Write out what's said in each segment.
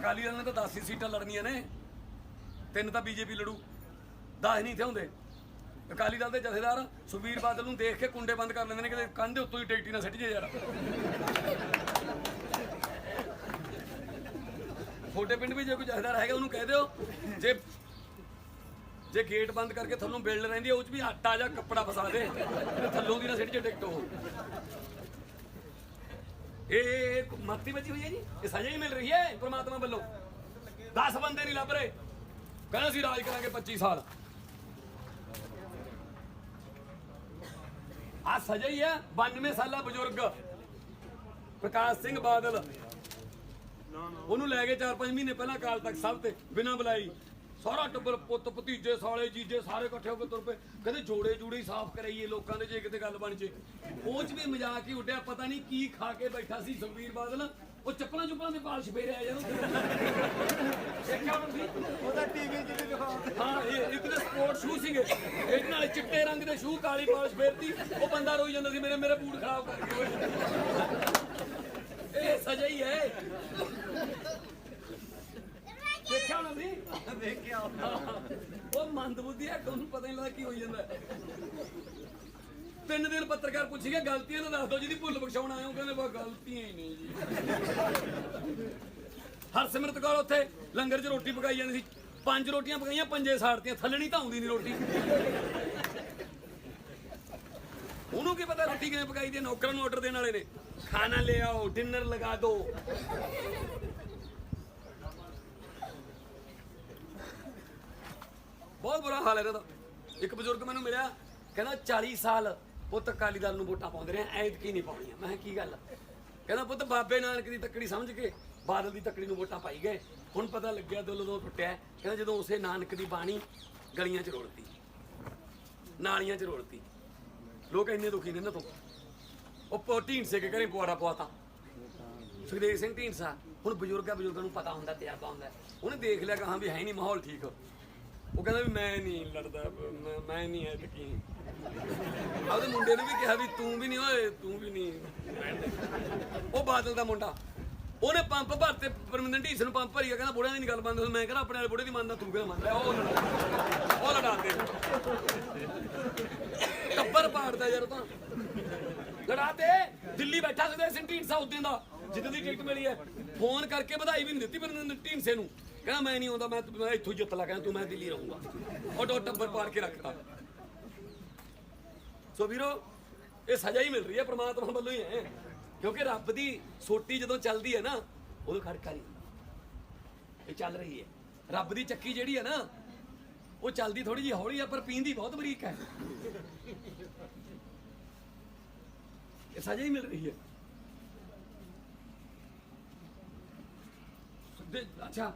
ਅਕਾਲੀ ਦਲ ਨੇ ਤਾਂ 10 ਹੀ ਸੀਟਾਂ ਲੜਨੀਆਂ ਨੇ। ਤਿੰਨ ਤਾਂ ਬੀਜੇਪੀ ਲੜੂ। 10 ਨਹੀਂ ਇੱਥੇ ਹੁੰਦੇ। ਅਕਾਲੀ ਦਲ ਦੇ ਜਥੇਦਾਰ ਸੁਖਬੀਰ ਬਾਦਲ ਨੂੰ ਦੇਖ ਕੇ ਕੁੰਡੇ ਬੰਦ ਕਰ ਲੈਂਦੇ ਨੇ ਕਿ ਕੰਨ ਦੇ ਉੱਤੋਂ ਹੀ ਟਿਕਟੀ ਨਾ ਸਿੱਟ ਜੇ ਯਾਰ। ਛੋਟੇ ਪਿੰਡ ਵੀ ਜੇ ਕੋਈ ਜਥੇਦਾਰ ਹੈਗਾ, ਉਹਨੂੰ ਕਹਿ ਦਿਓ। ਜੇ ਜੇ ਗੇਟ ਬੰਦ ਕਰਕੇ ਥੱਲੋਂ ਬਿਲਡ ਰਹਿੰਦੀ ਹੈ ਉਹ ਚ ਵੀ ਆਟਾ ਜਾਂ ਕੱਪੜਾ ਫਸਾ ਦੇ। ਥੱਲੋਂ ਦੀ ਨਾ ਸਿੱਟ ਜੇ ਟਿਕਟ ਉਹ। ਇਹ ਇਹ ਮੱਤੀ ਬਚੀ ਹੋਈ ਹੈ ਜੀ। ਇਹ ਸਜ਼ਾ ਹੀ ਮਿਲ ਰਹੀ ਹੈ ਪ੍ਰਮਾਤਮਾ ਵੱਲੋਂ। 10 ਬੰਦੇ ਨਹੀਂ ਲੱਭ ਰਹੇ। ਕਹਿੰਦਾ ਸੀ ਰਾਜ ਕਰਾਂਗੇ 25 ਸਾਲ। ਆ ਸਜ਼ਾ ਹੀ ਹੈ 92 ਸਾਲਾ ਬਜ਼ੁਰਗ। ਪ੍ਰਕਾਸ਼ ਸਿੰਘ ਬਾਦਲ। ਉਹਨੂੰ ਲੈ ਕੇ 4-5 ਮਹੀਨੇ ਪਹਿਲਾਂ ਕਾਲ ਤੱਕ ਸਭ ਤੇ, ਬਿਨਾਂ ਬੁਲਾਈ ਸਾਰਾ ਟੱਬਰ ਪੁੱਤ ਭਤੀਜੇ ਸਾਲੇ ਜੀਜੇ ਸਾਰੇ ਇਕੱਠੇ ਹੋ ਕੇ ਤੁਰ ਪਏ। ਕਹਿੰਦੇ ਜੋੜੇ ਜੂੜੇ ਸਾਫ਼ ਕਰਾਈਏ ਲੋਕਾਂ ਦੇ ਜੇ ਕਿਤੇ ਗੱਲ ਬਣ ਜੇ। ਉਹ ਚ ਵੀ ਮਜ਼ਾਕ ਹੀ ਉੱਡਿਆ ਪਤਾ ਨਹੀਂ ਕੀ ਖਾ ਕੇ ਬੈਠਾ ਸੀ ਸੁਖਬੀਰ ਬਾਦਲ। ਉਹ ਚੱਪਲਾਂ ਚੁੱਪਲਾਂ ਦੇ ਪਾਲਿਸ਼ ਫੇਰਿਆ ਯਾਰ ਦੇਖਿਆ ਉਹਨਾਂ ਸੀ ਉਹਦਾ ਟੀਵੀ ਵੀ ਦਿਖਾਉਂਦੇ ਹਾਂ ਇਹ ਇੱਕ ਤਾਂ ਸਪੋਰਟ ਸ਼ੂ ਸੀਗੇ। ਇਹਦੇ ਨਾਲ ਚਿੱਟੇ ਰੰਗ ਦੇ ਸ਼ੂ ਕਾਲੀ ਪਾਲਿਸ਼ ਫੇਰਤੀ ਉਹ ਬੰਦਾ ਰੋਈ ਜਾਂਦਾ ਸੀ ਮੇਰੇ ਮੇਰੇ ਬੂਟ ਖਰਾਬ ਕਰ ਗਏ। ਇਹ ਸਜ਼ਾ ਹੀ ਹੈ। ਦੇਖਿਆ ਉਹਨਾਂ ਸੀ ਦੇਖਿਆ ਉਹ ਮੰਦਬੁੱਧੀ ਹੈ, ਤੁਹਾਨੂੰ ਪਤਾ ਨਹੀਂ ਲੱਗਦਾ ਕੀ ਹੋਈ ਜਾਂਦਾ। ਤਿੰਨ ਦਿਨ ਪੱਤਰਕਾਰ ਪੁੱਛ ਗਿਆ, ਗਲਤੀਆਂ ਤਾਂ ਦੱਸ ਦਿਓ, ਜਿਹਦੀ ਭੁੱਲ ਬਖਸ਼ਾਉਣ ਆਏ ਹੋ, ਕਹਿੰਦੇ ਬਾ ਗਲਤੀਆਂ ਹੀ ਨਹੀਂ ਜੀ। ਹਰਸਿਮਰਤ ਕੌਰ ਉੱਥੇ ਲੰਗਰ 'ਚ ਰੋਟੀ ਪਕਾਈ ਜਾਂਦੀ ਸੀ। ਪੰਜ ਰੋਟੀਆਂ ਪਕਾਈਆਂ, ਪੰਜੇ ਸਾੜਤੀਆਂ, ਥੱਲਣੀ ਤਾਂ ਆਉਂਦੀ ਨਹੀਂ ਰੋਟੀ। ਉਹਨੂੰ ਕੀ ਪਤਾ ਰੋਟੀ ਕਿਵੇਂ ਪਕਾਈ ਦੀ ਨੌਕਰਾਂ ਨੂੰ ਆਰਡਰ ਦੇਣ ਵਾਲੇ ਨੇ। ਖਾਣਾ ਲੈ ਆਓ ਡਿਨਰ ਲਗਾ ਦਿਓ ਬਹੁਤ ਬੁਰਾ ਹਾਲ ਹੈ ਇਹਦਾ ਇੱਕ ਬਜ਼ੁਰਗ ਮੈਨੂੰ ਮਿਲਿਆ, ਕਹਿੰਦਾ 40 ਸਾਲ ਪੁੱਤ ਅਕਾਲੀ ਦਲ ਨੂੰ ਵੋਟਾਂ ਪਾਉਂਦੇ ਰਹੇ ਐਤਕੀ ਨਹੀਂ ਪਾਉਣੀਆਂ। ਮੈਂ ਕਿਹਾ, ਕੀ ਗੱਲ ਕਹਿੰਦਾ, ਪੁੱਤ ਬਾਬੇ ਨਾਨਕ ਦੀ ਤੱਕੜੀ ਸਮਝ ਕੇ ਬਾਦਲ ਦੀ ਤੱਕੜੀ ਨੂੰ ਵੋਟਾਂ ਪਾਈ ਗਏ। ਹੁਣ ਪਤਾ ਲੱਗਿਆ ਦਿਲ ਉਦੋਂ ਟੁੱਟਿਆ। ਕਹਿੰਦਾ, ਜਦੋਂ ਉਸੇ ਨਾਨਕ ਦੀ ਬਾਣੀ ਗਲੀਆਂ 'ਚ ਰੋਲਤੀ। ਨਾਲੀਆਂ 'ਚ ਰੋਲਤੀ। ਲੋਕ ਇੰਨੇ ਦੁਖੀ ਨੇ ਨਾ ਤੋਂ। ਉਹ ਢੀਂਡਸੇ ਕੇ ਘਰੇ ਪੁਆੜਾ ਪਵਾਤਾ। ਸੁਖਦੇਵ ਸਿੰਘ ਢੀਂਡਸਾ। ਹੁਣ ਬਜ਼ੁਰਗਾਂ ਬਜ਼ੁਰਗਾਂ ਨੂੰ ਪਤਾ ਹੁੰਦਾ, ਤਜਰਬਾ ਹੁੰਦਾ। ਉਹਨੇ ਦੇਖ ਲਿਆ ਕਿ ਹਾਂ ਵੀ ਹੈ ਨਹੀਂ ਮਾਹੌਲ ਠੀਕ। ਉਹ ਕਹਿੰਦਾ ਵੀ ਮੈਂ ਨਹੀਂ ਲੜਦਾ, ਮੈਂ- ਮੈਂ ਨਹੀਂ ਹੈ ਤਕੀ ਉਹਦੇ ਮੁੰਡੇ ਨੇ ਵੀ ਕਿਹਾ ਵੀ ਤੂੰ ਵੀ ਨਹੀਂ, ਓਏ, ਤੂੰ ਵੀ ਨਹੀਂ। ਉਹ ਬਾਦਲ ਦਾ ਮੁੰਡਾ। ਉਹਨੇ ਪੰਪ ਭਰਤੇ, ਪਰਮਿੰਦਰ ਢੀਸ ਨੂੰ ਪੰਪ ਭਰੀਆ, ਕਹਿੰਦਾ ਬੁੜਿਆਂ ਦੀ ਨਹੀਂ ਗੱਲ ਮੰਨਦਾ, ਮੈਂ ਕਹਿੰਦਾ ਆਪਣੇ ਵਾਲੇ ਬੁੜੇ ਦੀ ਮੰਨਦਾ, ਤੂੰ ਕਿਹਦਾ ਮੰਨਦਾ? ਉਹ ਲੜਾ। ਉਹ ਲੜਾਤੇ ਟੱਬਰ ਪਾੜਦਾ ਯਾਰ ਉਹ ਤਾਂ। ਲੜਾਤੇ ਦਿੱਲੀ ਬੈਠਾ ਸੀ ਸਿੰਘ ਢੀਂਡਸਾ ਉਦੋਂ ਦਾ। ਜਿੱਦਾਂ ਦੀ ਟਿਕਟ ਮਿਲੀ ਹੈ। ਫੋਨ ਕਰਕੇ ਵਧਾਈ ਵੀ ਨਹੀਂ ਦਿੱਤੀ ਪਰਮਿੰਦਰ ਢੀਂਡਸੇ ਨੂੰ। ਕਹਿੰਦਾ ਮੈਂ ਨਹੀਂ ਆਉਂਦਾ, ਮੈਂ ਮੈਂ ਇੱਥੋਂ ਹੀ ਜਿੱਤ ਲਾ ਕਹਿੰਦਾ, ਤੂੰ ਮੈਂ ਦਿੱਲੀ ਰਹੂੰਗਾ। ਉਹ ਟੋ ਟੱਬਰ ਪਾੜ ਕੇ ਰੱਖਤਾ। ਸੋ ਵੀਰੋ, ਇਹ ਸਜ਼ਾ ਹੀ ਮਿਲ ਰਹੀ ਹੈ, ਪ੍ਰਮਾਤਮਾ ਵੱਲੋਂ ਹੀ ਹੈ। ਕਿਉਂਕਿ ਰੱਬ ਦੀ ਸੋਟੀ ਜਦੋਂ ਚੱਲਦੀ ਹੈ ਨਾ, ਉਦੋਂ ਖੜਕਾ ਨਹੀਂ ਇਹ ਚੱਲ ਰਹੀ ਹੈ। ਰੱਬ ਦੀ ਚੱਕੀ ਜਿਹੜੀ ਹੈ ਨਾ, ਉਹ ਚੱਲਦੀ ਥੋੜੀ ਜਿਹੀ ਹੌਲੀ ਆ, ਪਰ ਪੀਂਦੀ ਬਹੁਤ ਬਰੀਕ ਹੈ। ਇਹ ਸਜ਼ਾ ਹੀ ਮਿਲ ਰਹੀ ਹੈ। ਅੱਛਾ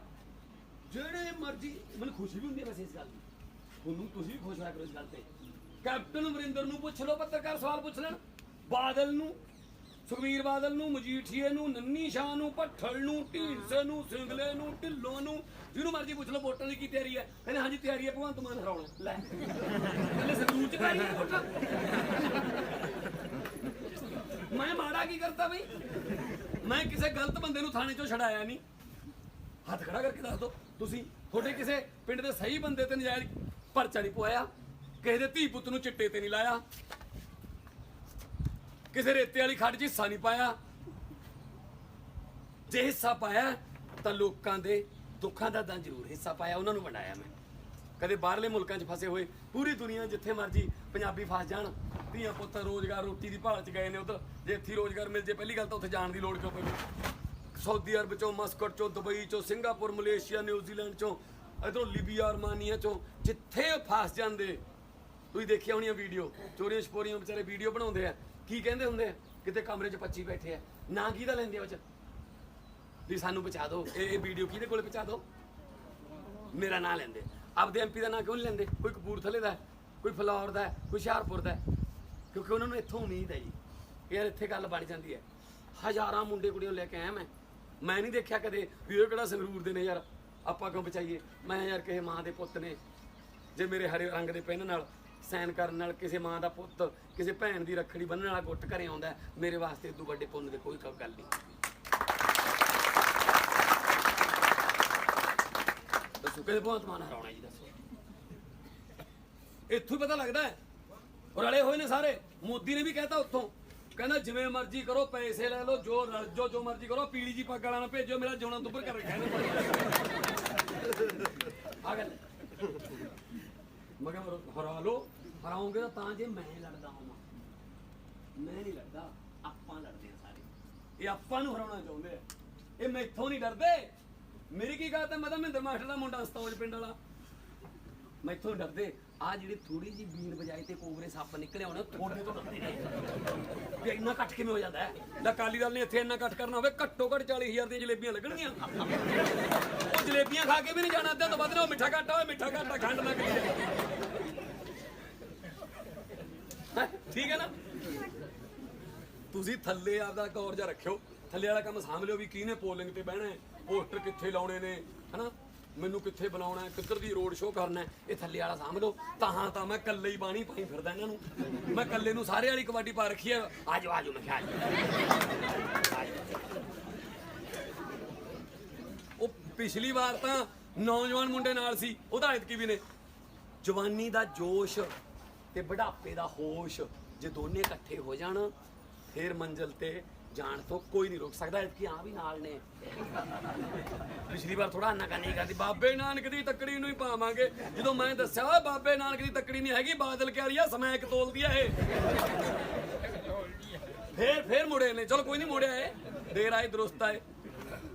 ਜਿਹੜੇ ਮਰਜ਼ੀ ਮੈਨੂੰ ਖੁਸ਼ੀ ਵੀ ਹੁੰਦੀ ਹੈ ਵੈਸੇ ਇਸ ਗੱਲ ਦੀ। ਤੁਹਾਨੂੰ ਤੁਸੀਂ ਵੀ ਖੁਸ਼ ਹੋਇਆ ਕਰੋ ਇਸ ਗੱਲ ਤੇ। ਕੈਪਟਨ ਅਮਰਿੰਦਰ ਨੂੰ ਪੁੱਛ ਲਓ ਪੱਤਰਕਾਰ ਸਵਾਲ ਪੁੱਛ ਲੈਣ। ਬਾਦਲ ਨੂੰ ਸੁਖਵੀਰ ਬਾਦਲ ਨੂੰ ਮਜੀਠੀਏ ਨੂੰ ਨੰਨੀ ਸ਼ਾਹ ਨੂੰ ਭੱਠਲ ਨੂੰ ਢੀਂਡਸੇ ਨੂੰ ਸਿੰਗਲੇ ਨੂੰ ਢਿੱਲੋਂ ਨੂੰ ਜਿਹਨੂੰ ਮਰਜ਼ੀ ਪੁੱਛ ਲਓ ਵੋਟਾਂ ਦੀ ਕੀ ਤਿਆਰੀ ਹੈ। ਕਹਿੰਦੇ ਹਾਂਜੀ ਤਿਆਰੀ ਹੈ ਭਗਵੰਤ ਮਾਨ ਹਰਾਉਣਾ। ਲੈ। ਕਹਿੰਦੇ ਸੰਦੂਕ ਚ ਪਾਈ ਵੋਟਾਂ। ਮੈਂ ਮਾੜਾ ਕੀ ਕਰਤਾ ਬਈ? ਮੈਂ ਕਿਸੇ ਗਲਤ ਬੰਦੇ ਨੂੰ ਥਾਣੇ ਚੋਂ ਛਡਾਇਆ ਨਹੀਂ। ਹੱਥ ਖੜਾ ਕਰਕੇ ਦੱਸ ਦਿਓ। ਤੁਸੀਂ ਤੁਹਾਡੇ ਕਿਸੇ ਪਿੰਡ ਦੇ ਸਹੀ ਬੰਦੇ ਤੇ ਨਜਾਇਜ਼ ਪਰਚਾ ਨਹੀਂ ਪਵਾਇਆ। ਕਿਸੇ ਦੇ ਧੀ ਪੁੱਤ ਨੂੰ ਚਿੱਟੇ ਤੇ ਨਹੀਂ ਲਾਇਆ। ਕਿਸੇ ਰੇਤੇ ਵਾਲੀ ਖੱਡ 'ਚ ਹਿੱਸਾ ਨਹੀਂ ਪਾਇਆ। ਜੇ ਹਿੱਸਾ ਪਾਇਆ, ਤਾਂ ਲੋਕਾਂ ਦੇ ਦੁੱਖਾਂ ਦਾ ਤਾਂ ਜ਼ਰੂਰ ਹਿੱਸਾ ਪਾਇਆ। ਉਹਨਾਂ ਨੂੰ ਵੰਡਾਇਆ ਮੈਂ। ਕਦੇ ਬਾਹਰਲੇ ਮੁਲਕਾਂ 'ਚ ਫਸੇ ਹੋਏ, ਪੂਰੀ ਦੁਨੀਆ ਜਿੱਥੇ ਮਰਜ਼ੀ ਪੰਜਾਬੀ ਫਸ ਜਾਣ। ਧੀਆਂ ਪੁੱਤ ਰੋਜ਼ਗਾਰ, ਰੋਟੀ ਦੀ ਭਾਲ 'ਚ ਗਏ ਨੇ ਉਧਰ। ਜੇ ਇੱਥੇ ਹੀ ਰੋਜ਼ਗਾਰ ਮਿਲ ਜੇ, ਪਹਿਲੀ ਗੱਲ ਤਾਂ ਉੱਥੇ ਜਾਣ ਦੀ ਲੋੜ ਕਿਉਂ ਪਵੇ ਸਾਊਦੀ ਅਰਬ ਚੋਂ, ਮਸਕਟ ਚੋਂ, ਦੁਬਈ ਚੋਂ, ਸਿੰਗਾਪੁਰ, ਮਲੇਸ਼ੀਆ, ਨਿਊਜ਼ੀਲੈਂਡ ਚੋਂ, ਇਧਰੋਂ ਲੀਬੀਆ, ਅਰਮਾਨੀਆ ਚੋਂ, ਜਿੱਥੇ ਉਹ ਫਸ ਜਾਂਦੇ। ਤੁਸੀਂ ਦੇਖਿਆ ਹੋਣੀਆਂ ਵੀਡੀਓ ਚੋਰੀਆਂ ਛਪੋਰੀਆਂ ਵਿਚਾਰੇ ਵੀਡੀਓ ਬਣਾਉਂਦੇ ਆ। ਕੀ ਕਹਿੰਦੇ ਹੁੰਦੇ ਆ? ਕਿਤੇ ਕਮਰੇ 'ਚ 25 ਬੈਠੇ ਆ। ਨਾ ਕਿਹਦਾ ਲੈਂਦੇ ਆ ਉਹ 'ਚ? ਵੀ ਸਾਨੂੰ ਪਹੁੰਚਾ ਦਿਓ। ਇਹ ਇਹ ਵੀਡੀਓ ਕਿਹਦੇ ਕੋਲ ਪਹੁੰਚਾ ਦਿਓ? ਮੇਰਾ ਨਾਂ ਲੈਂਦੇ। ਆਪਦੇ ਐਮਪੀ ਦਾ ਨਾਂ ਕਿਉਂ ਨਹੀਂ ਲੈਂਦੇ? ਕੋਈ ਕਪੂਰਥਲੇ ਦਾ ਕੋਈ ਫਲੌਰ ਦਾ ਕੋਈ ਹੁਸ਼ਿਆਰਪੁਰ ਦਾ ਕਿਉਂਕਿ ਉਹਨਾਂ ਨੂੰ ਇੱਥੋਂ ਉਮੀਦ ਹੈ ਜੀ। ਯਾਰ ਇੱਥੇ ਗੱਲ ਬਣ ਜਾਂਦੀ ਹੈ। ਹਜ਼ਾਰਾਂ ਮੁੰਡੇ ਕੁੜੀਆਂ ਲੈ ਕੇ ਆਇਆ ਮੈਂ। ਮੈਂ ਨਹੀਂ ਦੇਖਿਆ ਕਦੇ ਵੀ ਉਹ ਕਿਹੜਾ ਸੰਗਰੂਰ ਦੇ ਨੇ ਯਾਰ। ਆਪਾਂ ਕਿਉਂ ਬਚਾਈਏ? ਮੈਂ ਯਾਰ ਕਿਸੇ ਮਾਂ ਦੇ ਪੁੱਤ ਨੇ। ਜੇ ਮੇਰੇ ਹਰੇ ਰੰਗ ਦੇ ਪੈਨ ਨਾਲ ਸਾਈਨ ਕਰਨ ਨਾਲ ਕਿਸੇ ਮਾਂ ਦਾ ਪੁੱਤ, ਕਿਸੇ ਭੈਣ ਦੀ ਰੱਖੜੀ ਬੰਨਣ ਵਾਲਾ ਗੁੱਟ ਘਰੇ ਆਉਂਦਾ ਮੇਰੇ ਵਾਸਤੇ ਇਦੋਂ ਵੱਡੇ ਪੁੰਨ ਦੇ ਕੋਈ ਗੱਲ ਨਹੀਂ। ਦੱਸੋ ਕਿਹਦੇ ਭਗਵੰਤ ਮਾਨ ਹਰਾਉਣਾ ਜੀ, ਦੱਸੋ। ਇੱਥੋਂ ਪਤਾ ਲੱਗਦਾ ਹੈ। ਰਲੇ ਹੋਏ ਨੇ ਸਾਰੇ। ਮੋਦੀ ਨੇ ਵੀ ਕਹਿਤਾ ਉੱਥੋਂ। ਕਹਿੰਦਾ, ਜਿਵੇਂ ਮਰਜ਼ੀ ਕਰੋ, ਪੈਸੇ ਲੈ ਲਓ, ਜੋ ਰਲ- ਜੋ ਜੋ ਮਰਜ਼ੀ ਕਰੋ, ਪੀਲੀ ਜੀ ਪੱਗ ਵਾਲਾ ਨਾ ਭੇਜੋ, ਮੇਰਾ ਜੋਣਾ ਦੁੱਬਰ ਕਰ ਰੱਖਿਆ ਨੇ ਆ ਗੱਲ। ਮੈਂ ਕਿਹਾ, ਹਰਾ ਲਓ, ਹਰਾਉਂਗੇ ਤਾਂ ਤਾਂ ਜੇ ਮੈਂ ਲੜਦਾ ਹਾਂ ਮੈਂ। ਨਹੀਂ ਲੜਦਾ, ਆਪਾਂ ਲੜਦੇ ਆ ਸਾਰੇ। ਇਹ ਆਪਾਂ ਨੂੰ ਹਰਾਉਣਾ ਚਾਹੁੰਦੇ ਆ। ਇਹ ਮੈਥੋਂ ਨਹੀਂ ਡਰਦੇ। ਮੇਰੀ ਕੀ ਗੱਲ ਤੇ ਮੈਂ ਤਾਂ ਮਹਿੰਦਰ ਮਾਸਟਰ ਦਾ ਮੁੰਡਾ, ਸਤੌਜ ਪਿੰਡ ਵਾਲਾ। ਮੈਥੋਂ ਨੀ ਡਰਦੇ। ਆ ਜਿਹੜੀ ਥੋੜੀ ਜੀ ਬੀਨ ਵਜਾਈ ਤੇ ਕੋਬਰੇ ਸੱਪ ਨਿਕਲੇ ਹੋਣੇ ਥੋੜੇ ਤੋਂ ਡਰਦੇ ਨੇ ਵੀ ਇੰਨਾ ਕੱਟ ਕਿਵੇਂ ਹੋ ਜਾਂਦਾ ਹੈ? ਲੈ ਕਾਲੀ ਦਲ ਨੇ ਇੱਥੇ ਇੰਨਾ ਕੱਟ ਕਰਨਾ ਹੋਵੇ, ਘੱਟੋ ਘੱਟ 40000 ਦੀਆਂ ਜਲੇਬੀਆਂ ਲੱਗਣਗੀਆਂ। ਉਹ ਜਲੇਬੀਆਂ ਖਾ ਕੇ ਵੀ ਨਹੀਂ ਜਾਣਾ, ਅੱਧੇ ਤੋਂ ਵੱਧ ਨਾ ਉਹ ਮਿੱਠਾ ਘੱਟ ਹੋਵੇ ਮਿੱਠਾ ਘੱਟ, ਖੰਡ ਨਾ ਕਰੀ ਠੀਕ ਹੈ ਨਾ? ਤੁਸੀਂ ਥੱਲੇ ਆਪਦਾ ਗੌਰ ਜਾ ਰੱਖਿਓ। ਥੱਲੇ ਵਾਲਾ ਕੰਮ ਸਾਂਭ ਲਿਓ ਵੀ ਕਿਹਨੇ ਪੋਲਿੰਗ ਤੇ ਬਹਿਣਾ ਹੈ, ਪੋਸਟਰ ਕਿੱਥੇ ਲਾਉਣੇ ਨੇ, ਹਨਾ? ਮੈਨੂੰ ਕਿੱਥੇ ਬਣਾਉਣਾ ਹੈ? ਕਿੱਧਰ ਦੀ ਰੋਡ ਸ਼ੋਅ ਕਰਨਾ ਹੈ? ਇਹ ਥੱਲੇ ਵਾਲਾ ਸਾਂਭ ਲਓ। ਤਾਂ ਤਾਂ ਮੈਂ ਇਕੱਲੇ ਹੀ ਬਾਣੀ ਪਾਈ ਫਿਰਦਾ ਇਹਨਾਂ ਨੂੰ। ਮੈਂ ਇਕੱਲੇ ਨੂੰ ਸਾਰੇ ਵਾਲੀ ਕਬੱਡੀ ਪਾ ਰੱਖੀ ਹੈ। ਆਜੋ ਆਜੋ, ਮੈਂ ਕਿਹਾ ਆਜੋ ਉਹ ਪਿਛਲੀ ਵਾਰ ਤਾਂ ਨੌਜਵਾਨ ਮੁੰਡੇ ਨਾਲ ਸੀ। ਉਹਦਾ ਐਤਕੀ ਵੀ ਨੇ। ਜਵਾਨੀ ਦਾ ਜੋਸ਼ ਤੇ ਬੁਢਾਪੇ ਦਾ ਹੋਸ਼ ਜੇ ਦੋਨੇ ਇਕੱਠੇ ਹੋ ਜਾਣ, ਫਿਰ ਮੰਜ਼ਲ ਤੇ ਜਾਣ ਤੋਂ ਕੋਈ ਨਹੀਂ ਰੋਕ ਸਕਦਾ ਐਤਕੀ ਆ ਵੀ ਨਾਲ ਨੇ। ਪਿਛਲੀ ਵਾਰ ਥੋੜਾ ਅੰਨਾ ਕਰਨੀ ਕਰਦੀ, ਬਾਬੇ ਨਾਨਕ ਦੀ ਤੱਕੜੀ ਨੂੰ ਹੀ ਪਾਵਾਂਗੇ। ਜਦੋਂ ਮੈਂ ਦੱਸਿਆ, ਓਏ ਬਾਬੇ ਨਾਨਕ ਦੀ ਤੱਕੜੀ ਨਹੀਂ ਹੈਗੀ, ਬਾਦਲ ਕਿਆਰੀ ਆ ਸਮੈਕ ਤੋਲਦੀ ਆ ਇਹ। ਫੇਰ ਫੇਰ ਮੁੜੇ ਨੇ। ਚਲੋ ਕੋਈ ਨਹੀਂ, ਮੁੜਿਆ ਏ ਦੇਰ ਆਏ, ਦਰੁਸਤ ਆਏ।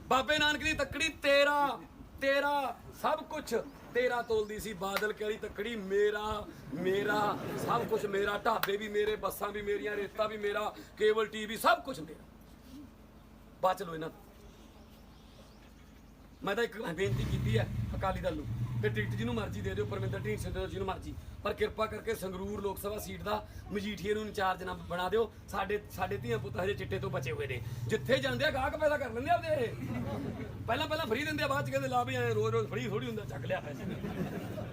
ਬਾਬੇ ਨਾਨਕ ਦੀ ਤੱਕੜੀ ਤੇਰਾ ਤੇਰਾ, ਸਭ ਕੁਝ ਤੇਰਾ ਤੋਲਦੀ ਸੀ। ਬਾਦਲ ਕਿਹੜੀ ਤੱਕੜੀ ਮੇਰਾ ਮੇਰਾ, ਸਭ ਕੁਝ ਮੇਰਾ। ਢਾਬੇ ਵੀ ਮੇਰੇ, ਬੱਸਾਂ ਵੀ ਮੇਰੀਆਂ, ਰੇਤਾ ਵੀ ਮੇਰਾ, ਕੇਬਲ, ਟੀਵੀ, ਸਭ ਕੁਝ ਮੇਰਾ। ਬਚ ਲੋ ਇਹਨਾਂ ਮੈਂ ਤਾਂ ਇੱਕ ਬੇਨਤੀ ਕੀਤੀ ਹੈ, ਅਕਾਲੀ ਦਲ ਨੂੰ, ਕਿ ਟਿਕਟ ਜਿਹਨੂੰ ਮਰਜ਼ੀ ਦੇ ਦਿਓ, ਪਰਮਿੰਦਰ ਢੀਂਡ ਸਿੰਘ ਦੇ ਜਿਹਨੂੰ ਮਰਜ਼ੀ। ਪਰ ਕਿਰਪਾ ਕਰਕੇ ਸੰਗਰੂਰ ਲੋਕ ਸਭਾ ਸੀਟ ਦਾ ਮਜੀਠੀਏ ਨੂੰ ਇੰਚਾਰਜ ਨਾ ਬਣਾ ਦਿਓ। ਸਾਡੇ ਸਾਡੇ ਧੀਆਂ ਪੁੱਤ ਹਜੇ ਚਿੱਟੇ ਤੋਂ ਬਚੇ ਹੋਏ ਨੇ। ਜਿੱਥੇ ਜਾਂਦੇ ਆ, ਗਾਹਕ ਪੈਦਾ ਕਰ ਲੈਂਦੇ ਆ ਆਪਦੇ। ਇਹ। ਪਹਿਲਾਂ ਪਹਿਲਾਂ ਫਰੀ ਦਿੰਦੇ ਆ, ਬਾਅਦ ਚ ਕਹਿੰਦੇ, ਲਾ ਵੀ ਐ ਰੋਜ਼ ਰੋਜ਼ ਫਰੀ ਥੋੜੀ ਹੁੰਦਾ, ਚੱਕ ਲਿਆ ਪੈਸੇ।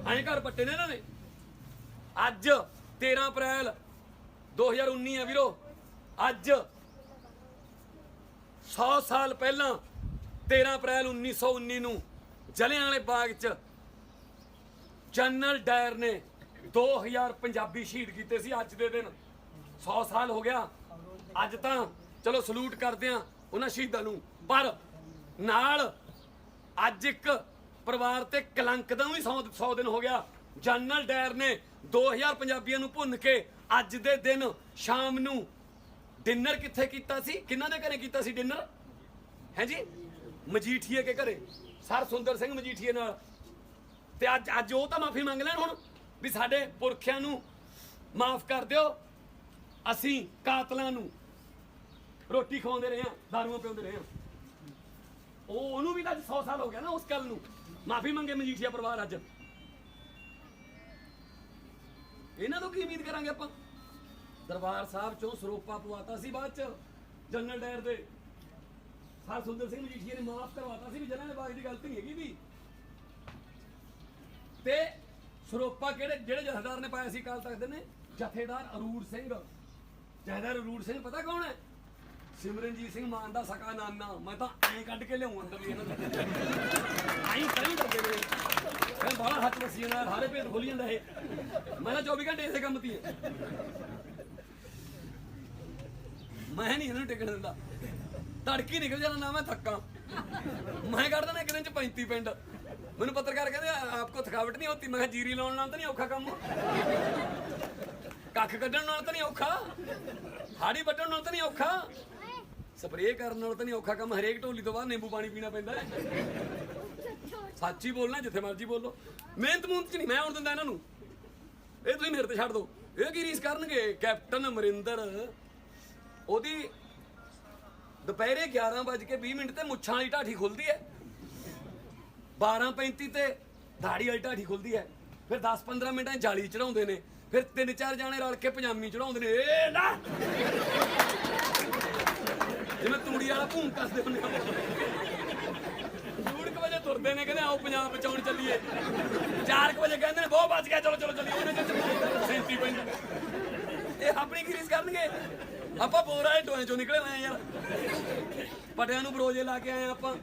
ਐਂ ਘਰ ਪੱਟੇ ਨੇ ਇਹਨਾਂ ਨੇ ਅੱਜ 13 ਅਪ੍ਰੈਲ 2019 ਆ ਵੀਰੋ। ਅੱਜ 100 ਸਾਲ ਪਹਿਲਾਂ 13 ਅਪ੍ਰੈਲ 1919 ਨੂੰ ਜਲਿਆਂਵਾਲੇ ਬਾਗ 'ਚ ਜਨਰਲ ਡਾਇਰ ਨੇ 2000 ਪੰਜਾਬੀ ਸ਼ਹੀਦ ਕੀਤੇ ਸੀ ਅੱਜ ਦੇ ਦਿਨ। 100 ਸਾਲ ਹੋ ਗਿਆ। ਅੱਜ ਤਾਂ ਚਲੋ ਸਲੂਟ ਕਰਦੇ ਆ ਉਹਨਾਂ ਸ਼ਹੀਦਾਂ ਨੂੰ। ਪਰ ਨਾਲ ਅੱਜ ਇੱਕ ਪਰਿਵਾਰ ਤੇ ਕਲੰਕ ਦਾ ਵੀ 100 100 ਦਿਨ ਹੋ ਗਿਆ। ਜਨਰਲ ਡਾਇਰ ਨੇ 2000 ਪੰਜਾਬੀਆਂ ਨੂੰ ਭੁੰਨ ਕੇ ਅੱਜ ਦੇ ਦਿਨ ਸ਼ਾਮ ਨੂੰ ਡਿਨਰ ਕਿੱਥੇ ਕੀਤਾ ਸੀ? ਕਿਹਨਾਂ ਦੇ ਘਰੇ ਕੀਤਾ ਸੀ ਡਿਨਰ ਹੈ ਜੀ? ਮਜੀਠੀਏ ਕੇ ਘਰੇ। ਸਰ ਸੁੰਦਰ ਸਿੰਘ ਮਜੀਠੀਏ ਨਾਲ। ਤੇ ਅੱਜ ਅੱਜ ਉਹ ਤਾਂ ਮਾਫੀ ਮੰਗ ਲੈਣ ਹੁਣ, ਵੀ ਸਾਡੇ ਪੁਰਖਿਆਂ ਨੂੰ ਮਾਫ ਕਰ ਦਿਓ। ਅਸੀਂ ਕਾਤਲਾਂ ਨੂੰ ਰੋਟੀ ਖਵਾਉਂਦੇ ਰਹੇ ਹਾਂ, ਦਾਰੂਆਂ ਪਿਉਂਦੇ ਰਹੇ ਹਾਂ। ਉਹ ਉਹਨੂੰ ਵੀ ਤਾਂ ਅੱਜ 100 ਸਾਲ ਹੋ ਗਿਆ ਨਾ ਉਸ ਗੱਲ ਨੂੰ। ਮਾਫੀ ਮੰਗੇ ਮਜੀਠੀਆ ਪਰਿਵਾਰ ਅੱਜ। ਇਹਨਾਂ ਤੋਂ ਕੀ ਉਮੀਦ ਕਰਾਂਗੇ ਆਪਾਂ? ਦਰਬਾਰ ਸਾਹਿਬ ਚੋਂ ਸਰੋਪਾ ਪਵਾਤਾ ਸੀ ਬਾਅਦ ਚ, ਜਨਰਲ ਡਾਇਰ ਦੇ। ਸਰ ਸੁੰਦਰ ਸਿੰਘ ਮਜੀਠੀਆ ਨੇ ਮਾਫ ਕਰਵਾਤਾ ਸੀ ਵੀ ਜਨਰਲ ਬਾਗ ਦੀ ਗਲਤੀ ਹੈਗੀ ਵੀ। ਤੇ ਸਰੋਪਾ ਕਿਹੜੇ ਜਿਹੜੇ ਜਥੇਦਾਰ ਨੇ ਪਾਇਆ ਸੀ ਕਾਲ ਤਖਤ ਦੇ ਨੇ? ਜਥੇਦਾਰ ਅਰੂਰ ਸਿੰਘ। ਜਥੇਦਾਰ ਅਰੂਰ ਸਿੰਘ ਪਤਾ ਕੌਣ ਹੈ? ਸਿਮਰਨਜੀਤ ਸਿੰਘ ਮਾਨ ਦਾ ਸਕਾ ਨਾਨਾ। ਮੈਂ ਤਾਂ ਐਂ ਕੱਢ ਕੇ ਲਿਆਉਂ ਅੰਦਰ ਵੀ ਇਹਨਾਂ ਦਾ ਐਂ ਕਰੀ ਕਰਦੇ ਨੇ ਮੈਂ ਬਾਹਲਾ ਹੱਥ ਵਸੀ ਜਾਂਦਾ ਸਾਰੇ ਭੇਦ ਖੋਲੀ ਜਾਂਦਾ ਇਹ। ਮੈਂ ਨਾ 24 ਘੰਟੇ ਇਸੇ ਕੰਮ ਤੇ ਮੈਂ ਨਹੀਂ ਇਹਨੂੰ ਟਿਕਣ ਦਿੰਦਾ। ਧੜਕੀ ਨਿਕਲ ਜਾਣਾ, ਨਾ ਮੈਂ ਥੱਕਾਂ। ਮੈਂ ਕੱਢ ਦੇਣਾ ਇੱਕ ਦਿਨ ਚ 35 ਪਿੰਡ। ਮੈਨੂੰ ਪੱਤਰਕਾਰ ਕਹਿੰਦੇ, ਆਪਕੋ ਥਕਾਵਟ ਨਹੀਂ ਹੋਤੀ? ਮੈਂ ਕਿਹਾ, ਜੀਰੀ ਲਾਉਣ ਨਾਲ ਤਾਂ ਨਹੀਂ ਔਖਾ ਕੰਮ? ਕੱਖ ਕੱਢਣ ਨਾਲ ਤਾਂ ਨਹੀਂ ਔਖਾ। ਹਾੜੀ ਵੱਢਣ ਨਾਲ ਤਾਂ ਨਹੀਂ ਔਖਾ। ਸਪਰੇਅ ਕਰਨ ਨਾਲ ਤਾਂ ਨਹੀਂ ਔਖਾ ਕੰਮ। ਹਰੇਕ ਢੋਲੀ ਤੋਂ ਬਾਅਦ ਨਿੰਬੂ ਪਾਣੀ ਪੀਣਾ ਪੈਂਦਾ ਹੈ। ਸੱਚ ਹੀ ਬੋਲਣਾ, ਜਿੱਥੇ ਮਰਜ਼ੀ ਬੋਲੋ। ਮਿਹਨਤ ਮੂਹਨਤ ਚ ਨਹੀਂ, ਮੈਂ ਆਉਣ ਦਿੰਦਾ ਇਹਨਾਂ ਨੂੰ। ਇਹ ਤੁਸੀਂ ਮੇਰੇ ਤੇ ਛੱਡ ਦਿਓ। ਇਹ ਕੀ ਰੀਸ ਕਰਨਗੇ? ਕੈਪਟਨ ਅਮਰਿੰਦਰ ਉਹਦੀ ਦੁਪਹਿਰੇ 11:20 ਮਿੰਟ ਤੇ ਮੁੱਛਾਂ ਵਾਲੀ ਢਾਠੀ ਖੁੱਲਦੀ ਹੈ। 12:35 ਤੇ ਦਾੜੀ ਵਾਲੀ ਢਾਠੀ ਖੁੱਲਦੀ ਹੈ। ਫਿਰ 10-15 ਮਿੰਟਾਂ ਜਾਲੀ ਚੜਾਉਂਦੇ ਨੇ। ਫਿਰ ਤਿੰਨ ਚਾਰ ਜਾਣੇ ਰਲ ਕੇ ਪਜਾਮੀ ਚੜਾਉਂਦੇ ਨੇ। ਏ ਨਾ! ਜਿਵੇਂ ਤੂੜੀ ਵਾਲਾ ਭੂੰ ਕੱਸਦੇ ਹੁੰਦੇ ਆ। ਡੂੜ ਕੁ ਵਜੇ ਤੁਰਦੇ ਨੇ, ਕਹਿੰਦੇ ਆਓ ਪੰਜਾਬ ਬਚਾਉਣ ਚੱਲੀਏ। 4 ਵਜੇ ਕਹਿੰਦੇ ਨੇ, ਬਹੁਤ ਬਚ ਗਿਆ, ਚਲੋ ਚਲੋ ਚੱਲੀਏ ਉਹਨੇ ਚ 37 ਪਿੰਡ ਇਹ ਆਪਣੀ ਕੀ ਕਰਨਗੇ? ਆਪਾਂ ਬੋਰਾ ਦੇ ਟੋਏ ਚੋਂ ਨਿਕਲੇ ਹੋਏ ਯਾਰ। ਪਟਿਆਂ ਨੂੰ ਬਰੋਜੇ ਲਾ ਕੇ ਆਏ ਆ ਆਪਾਂ।